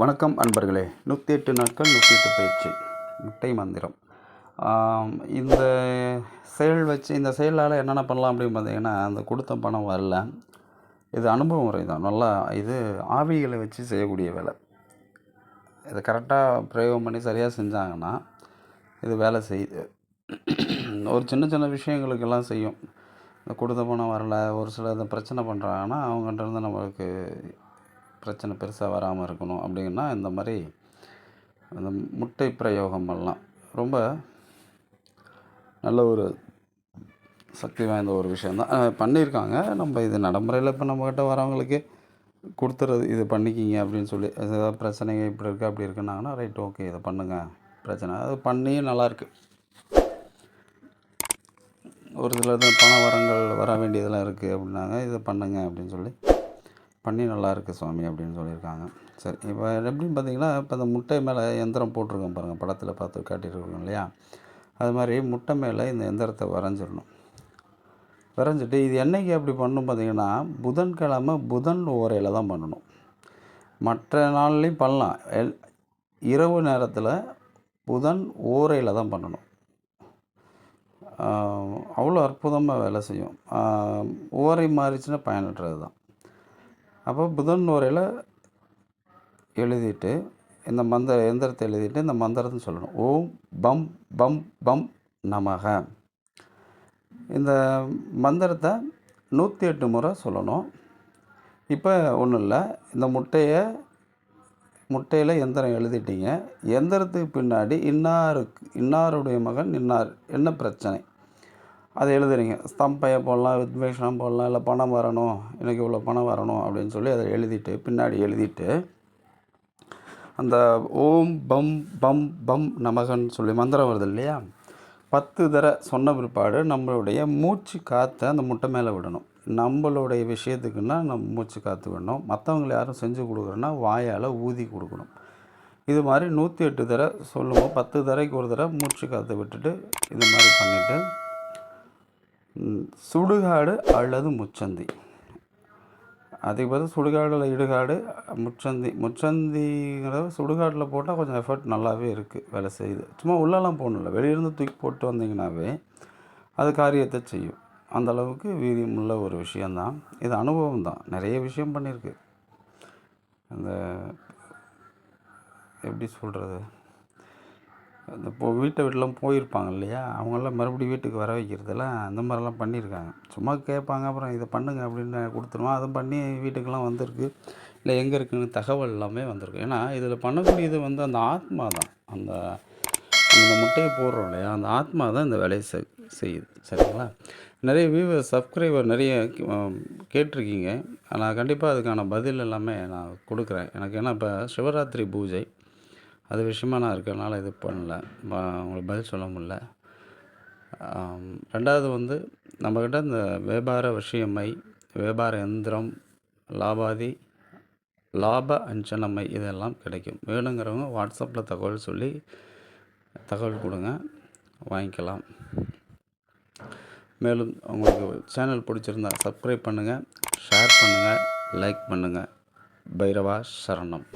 வணக்கம் அன்பர்களே. நூற்றி எட்டு நாட்கள் நூற்றி எட்டு பயிற்சி முட்டை மந்திரம். இந்த செயல் வச்சு இந்த செயலால் என்னென்ன பண்ணலாம் அப்படின்னு பார்த்தீங்கன்னா அந்த கொடுத்த பணம் வரல. இது அனுபவ முறை தான். நல்லா இது ஆவிகளை வச்சு செய்யக்கூடிய வேலை. இதை கரெக்டாக பிரயோகம் பண்ணி சரியாக செஞ்சாங்கன்னா இது வேலை செய்யுது. ஒரு சின்ன சின்ன விஷயங்களுக்கெல்லாம் செய்யும். இந்த கொடுத்த பணம் வரல ஒரு சில இந்த பிரச்சனை பண்ணுறாங்கன்னா அவங்ககிட்ட இருந்து நம்மளுக்கு பிரச்சனை பெருசாக வராமல் இருக்கணும் அப்படின்னா இந்த மாதிரி அந்த முட்டை பிரயோகம் எல்லாம் ரொம்ப நல்ல ஒரு சக்தி வாய்ந்த ஒரு விஷயந்தான் பண்ணியிருக்காங்க. நம்ம இது நடைமுறையில் இப்போ நம்மக்கிட்ட வரவங்களுக்கு கொடுத்துறது இது பண்ணிக்கிங்க அப்படின்னு சொல்லி அது ஏதாவது பிரச்சனைங்க இப்படி இருக்குது அப்படி இருக்குன்னாங்கன்னா ரைட் ஓகே இதை பண்ணுங்கள் பிரச்சனை அது பண்ணியும் நல்லாயிருக்கு. ஒரு சில பண வரங்கள் வர வேண்டியதெல்லாம் இருக்குது அப்படின்னாங்க. இதை பண்ணுங்கள் அப்படின்னு சொல்லி பண்ணி நல்லாயிருக்கு சுவாமி அப்படின்னு சொல்லியிருக்காங்க. சரி இப்போ எப்படின்னு பார்த்தீங்கன்னா இப்போ இந்த முட்டை மேலே எந்திரம் போட்டிருக்கோம் பாருங்கள் படத்தில் பார்த்து காட்டியிருக்கோம் இல்லையா? அது மாதிரி முட்டை மேலே இந்த எந்திரத்தை வரைஞ்சிடணும். வரைஞ்சிட்டு இது என்னைக்கு அப்படி பண்ணணும் பார்த்தீங்கன்னா புதன்கிழமை புதன் ஓரையில் தான் பண்ணணும். மற்ற நாள்லேயும் பண்ணலாம். எல் இரவு நேரத்தில் புதன் ஓரையில் தான் பண்ணணும். அவ்வளோ அற்புதமாக வேலை செய்யும். ஓரை மாறிச்சுன்னா பயனற்றது தான். அப்போ புதன் ஓரையில் எழுதிட்டு இந்த மந்திர எந்திரத்தை எழுதிட்டு இந்த மந்திரத்தை சொல்லணும். ஓம் பம் பம் பம் நமக. இந்த மந்திரத்தை நூற்றி எட்டு முறை சொல்லணும். இப்போ ஒன்றும் இல்லை. இந்த முட்டையை முட்டையில் எந்திரம் எழுதிட்டீங்க. எந்திரத்துக்கு பின்னாடி இன்னாருக்கு இன்னாருடைய மகன் இன்னார் என்ன பிரச்சனை? அதை எழுதுறீங்க. ஸ்தம்பையை போடலாம் வித்வேஷனம் போடலாம் இல்லை பணம் வரணும் எனக்கு இவ்வளோ பணம் வரணும் அப்படின்னு சொல்லி அதை எழுதிட்டு பின்னாடி எழுதிட்டு அந்த ஓம் பம் பம் பம் நமகன் சொல்லி மந்திரம் வருது இல்லையா? பத்து தர சொன்ன பிற்பாடு நம்மளுடைய மூச்சு காற்றை அந்த முட்டை மேலே விடணும். நம்மளுடைய விஷயத்துக்குன்னா நம்ம மூச்சு காற்று விடணும். மற்றவங்களை யாரும் செஞ்சு கொடுக்குறோன்னா வாயால் ஊதி கொடுக்கணும். இது மாதிரி நூற்றி எட்டு தடவை சொல்லுவோம். பத்து தரைக்கு ஒரு தடவை மூச்சு காற்று விட்டுட்டு இது மாதிரி பண்ணிவிட்டு சுடுகாடு அல்லது முச்சந்தி. அதுக்கு பதில் சுடுகாடு இல்லை இடுகாடு முச்சந்தி. முச்சந்திங்கிறத சுடுகாட்டில் போட்டால் கொஞ்சம் எஃபர்ட் நல்லாவே இருக்குது வேலை செய்யுது. சும்மா உள்ளெல்லாம் போகணும்ல வெளியிருந்து தூக்கி போட்டு வந்தீங்கன்னாவே அது காரியத்தை செய்யும். அந்த அளவுக்கு வீரியமுள்ள ஒரு விஷயந்தான் இது அனுபவம் தான். நிறைய விஷயம் பண்ணியிருக்கு. அந்த எப்படி சொல்கிறது அந்த இப்போ வீட்டை வீட்டிலாம் போயிருப்பாங்க இல்லையா? அவங்களாம் மறுபடியும் வீட்டுக்கு வர வைக்கிறதெல்லாம் அந்த மாதிரிலாம் பண்ணியிருக்காங்க. சும்மா கேட்பாங்க அப்புறம் இதை பண்ணுங்க அப்படின்னு கொடுத்துருவோம். அதை பண்ணி வீட்டுக்கெல்லாம் வந்திருக்கு. இல்லை எங்கே இருக்குன்னு தகவல் எல்லாமே வந்திருக்கு. ஏன்னா இதில் பண்ணக்கூடியது வந்து அந்த ஆத்மா தான். அந்த அந்த முட்டையை போடுறோம் இல்லையா? அந்த ஆத்மா தான் இந்த வேலையை செ செய்யுது. சரிங்களா? நிறைய வியூவர் சப்ஸ்கிரைபர் நிறைய கேட்டிருக்கீங்க. நான் கண்டிப்பாக அதுக்கான பதில் எல்லாமே நான் கொடுக்குறேன். எனக்கு ஏன்னா இப்போ சிவராத்திரி பூஜை. அது விஷயமா நான் இருக்கிறனால இது பண்ணல. உங்களுக்கு பதில் சொல்ல முடியல. ரெண்டாவது வந்து நம்மக்கிட்ட இந்த வியாபார விஷயமை வியாபார எந்திரம் லாபாதி லாப அஞ்சனமை இதெல்லாம் கிடைக்கும். வேணுங்கிறவங்க வாட்ஸ்அப்பில் தகவல் சொல்லி தகவல் கொடுங்க. வாங்கிக்கலாம். மேலும் உங்களுக்கு சேனல் பிடிச்சிருந்தா சப்ஸ்கிரைப் பண்ணுங்கள் ஷேர் பண்ணுங்கள் லைக் பண்ணுங்கள் பைரவா சரணம்.